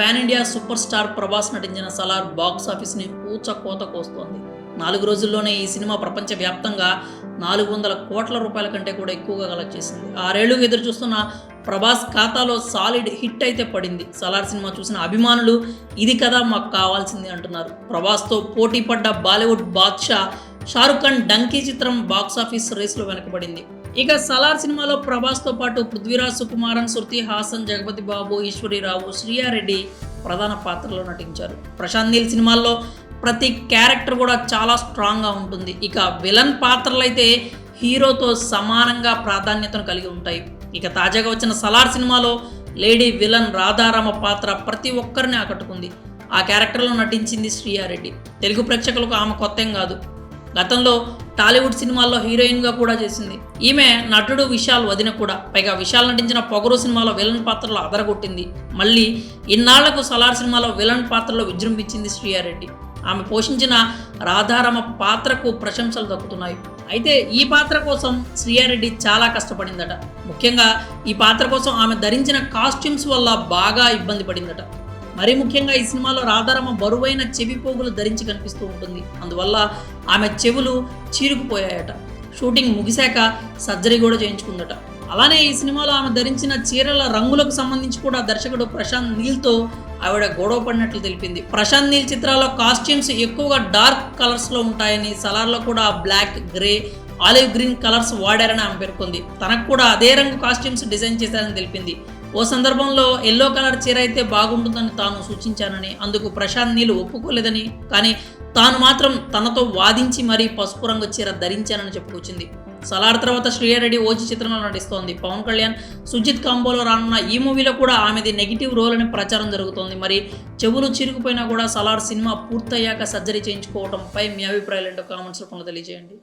Pan India super star Prabhas నటించిన Salaar box ఆఫీస్ని ఊచ కోత కోస్తోంది. నాలుగు రోజుల్లోనే ఈ సినిమా ప్రపంచవ్యాప్తంగా నాలుగు వందల కోట్ల రూపాయల కంటే కూడా ఎక్కువగా కలెక్ట్ చేసింది. ఆరేళ్ళుగా ఎదురు చూస్తున్న ప్రభాస్ ఖాతాలో సాలిడ్ హిట్ అయితే పడింది. సలార్ సినిమా చూసిన అభిమానులు ఇది కదా మాకు కావాల్సింది అంటున్నారు. ప్రభాస్తో పోటీ పడ్డ బాలీవుడ్ బాద్షా షారుఖ్ ఖాన్ డంకీ చిత్రం బాక్స్ ఆఫీస్ రేసులో వెనకబడింది. ఇక సలార్ సినిమాలో ప్రభాస్తో పాటు పృథ్వీరాజ్ సుకుమారన్ శృతి హాసన్ జగపతి బాబు ఈశ్వరీరావు శ్రీయారెడ్డి ప్రధాన పాత్రలో నటించారు. ప్రశాంత్ నీల్ సినిమాల్లో ప్రతి క్యారెక్టర్ కూడా చాలా స్ట్రాంగ్గా ఉంటుంది. ఇక విలన్ పాత్రలు అయితే హీరోతో సమానంగా ప్రాధాన్యతను కలిగి ఉంటాయి. ఇక తాజాగా వచ్చిన సలార్ సినిమాలో లేడీ విలన్ రాధారామ పాత్ర ప్రతి ఒక్కరిని ఆకట్టుకుంది. ఆ క్యారెక్టర్లో నటించింది శ్రీయారెడ్డి. తెలుగు ప్రేక్షకులకు ఆమె కొత్త కాదు. గతంలో టాలీవుడ్ సినిమాల్లో హీరోయిన్గా కూడా చేసింది. ఈమె నటుడు విశాల్ వదిన కూడా. పైగా విశాల్ నటించిన పొగరు సినిమాలో విలన్ పాత్రలో అదరగొట్టింది. మళ్ళీ ఇన్నాళ్ళకు సలార్ సినిమాలో విలన్ పాత్రలో విజృంభించింది శ్రీయారెడ్డి. ఆమె పోషించిన రాధారమ పాత్రకు ప్రశంసలు దక్కుతున్నాయి. అయితే ఈ పాత్ర కోసం శ్రీయారెడ్డి చాలా కష్టపడిందట. ముఖ్యంగా ఈ పాత్ర కోసం ఆమె ధరించిన కాస్ట్యూమ్స్ వల్ల బాగా ఇబ్బంది పడిందట. మరీ ముఖ్యంగా ఈ సినిమాలో రాధారమ్మ బరువైన చెవి పోగులు ధరించి కనిపిస్తూ ఉంటుంది. అందువల్ల ఆమె చెవులు చీరుకుపోయాయట. షూటింగ్ ముగిశాక సర్జరీ కూడా చేయించుకుందట. అలానే ఈ సినిమాలో ఆమె ధరించిన చీరల రంగులకు సంబంధించి కూడా దర్శకుడు ప్రశాంత్ నీల్తో ఆవిడ గొడవ పడినట్లు తెలిపింది. ప్రశాంత్ నీల్ చిత్రాల్లో కాస్ట్యూమ్స్ ఎక్కువగా డార్క్ కలర్స్లో ఉంటాయని సలార్లో కూడా black grey olive green colours వాడారని ఆమె పేర్కొంది. తనకు కూడా అదే రంగు కాస్ట్యూమ్స్ డిజైన్ చేశారని తెలిపింది. ఓ సందర్భంలో ఎల్లో కలర్ చీర అయితే బాగుంటుందని తాను సూచించానని అందుకు ప్రశాంత్ నీళ్ళు ఒప్పుకోలేదని కానీ తాను మాత్రం తనతో వాదించి మరీ పసుపు రంగు చీర ధరించానని చెప్పుకొచ్చింది. సలార్ తర్వాత శ్రీయారెడ్డి ఓజీ చిత్రంలో నటిస్తోంది. పవన్ కళ్యాణ్ సుజిత్ కాంబోలో రానున్న ఈ మూవీలో కూడా ఆమెది నెగిటివ్ రోల్ అని ప్రచారం జరుగుతోంది. మరి చెవులు చిరిగిపోయినా కూడా సలార్ సినిమా పూర్తయ్యాక సర్జరీ చేయించుకోవడంపై మీ అభిప్రాయాలు ఏంటో కామెంట్స్ రూపంలో తెలియజేయండి.